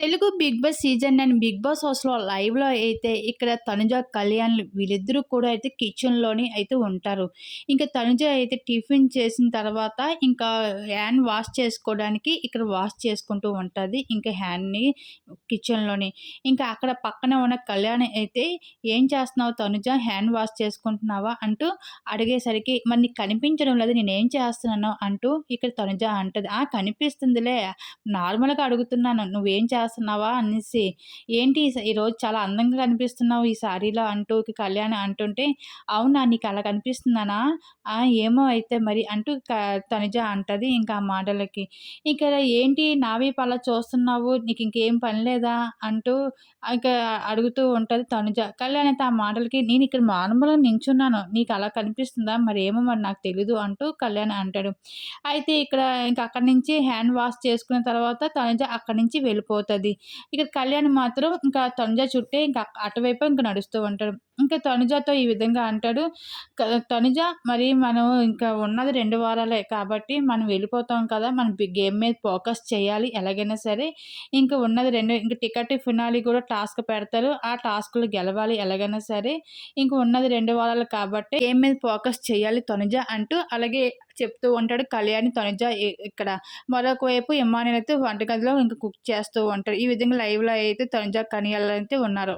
Telugu Bigg Boss season nine Bigg Boss హౌస్‌లో లైవ్‌లో అయితే ఇక్కడ తనుజ, కళ్యాణ్ వీళ్ళిద్దరూ కూడా అయితే కిచెన్‌లోని అయితే ఉంటారు. ఇంకా తనుజ అయితే టిఫిన్ చేసిన తర్వాత ఇంకా హ్యాండ్ వాష్ చేసుకోవడానికి ఇక్కడ వాష్ చేసుకుంటూ ఉంటుంది ఇంకా హ్యాండ్‌ని కిచెన్‌లోని. ఇంకా అక్కడ పక్కన ఉన్న కళ్యాణ్ అయితే "ఏం చేస్తున్నావు తనుజ హ్యాండ్ వాష్ చేసుకుంటున్నావా?" అంటూ అడిగేసరికి "మరి నీకు కనిపించడం లేదు నేనేం చేస్తున్నానో" అంటూ ఇక్కడ తనుజ అంటది. "ఆ! కనిపిస్తుందిలే నార్మల్‌గా అడుగుతున్నాను. నువ్వేం చేస్తున్నావు అనేసి. "ఏంటి ఈరోజు చాలా అందంగా కనిపిస్తున్నావు ఈ సారీలో" అంటూ ఇక కళ్యాణ్ అంటుంటే "అవునా నీకు అలా కనిపిస్తున్నానా? ఏమో అయితే మరి" అంటూ క తనుజ అంటది ఇంకా ఆ మాటలకి. ఇక్కడ "ఏంటి నావి వైపు అలా చూస్తున్నావు? నీకు ఇంకేం పని లేదా?" అంటూ ఇక అడుగుతూ ఉంటుంది తనుజ. కళ్యాణ్ అయితే ఆ మాటలకి "నేను ఇక్కడ నార్మల్‌గా నించున్నాను. నీకు అలా కనిపిస్తుందా? మరి ఏమో మరి నాకు తెలీదు" అంటూ కళ్యాణ్ అంటాడు. అయితే ఇక్కడ ఇంకా అక్కడి నుంచి హ్యాండ్ వాష్ చేసుకున్న తర్వాత తనుజ అక్కడి నుంచి వెళ్ళిపోతుంది ఇక కళ్యాణ్ మాత్రం ఇంకా తనుజ చుట్టే ఇంకా అటువైపు ఇంకా నడుస్తూ ఉంటాడు. ఇంకా తనుజతో ఈ విధంగా అంటాడు. "తనుజ మరి మనం ఇంకా ఉన్నది రెండు వారాలే కాబట్టి మనం వెళ్ళిపోతాం కదా! మనం గేమ్ మీద ఫోకస్ చేయాలి ఎలాగైనా సరే. ఇంకా ఉన్నది రెండు ఇంకా టికెట్ ఫినాలి కూడా టాస్క్ పెడతారు. ఆ టాస్క్లు గెలవాలి ఎలాగైనా సరే. ఇంకా ఉన్నది రెండు వారాలు కాబట్టి గేమ్ మీద ఫోకస్ చేయాలి తనుజ" అంటూ అలాగే చెప్తూ ఉంటాడు కళ్యాణ్, తనుజ ఇక్కడ. మరొక వైపు ఇమ్మానుయేల్ అయితే వంటగదిలో ఇంకా కుక్ చేస్తూ ఉంటాడు. ఈ విధంగా లైవ్‌లో అయితే తనుజ, కళ్యాణ్ అయితే ఉన్నారు.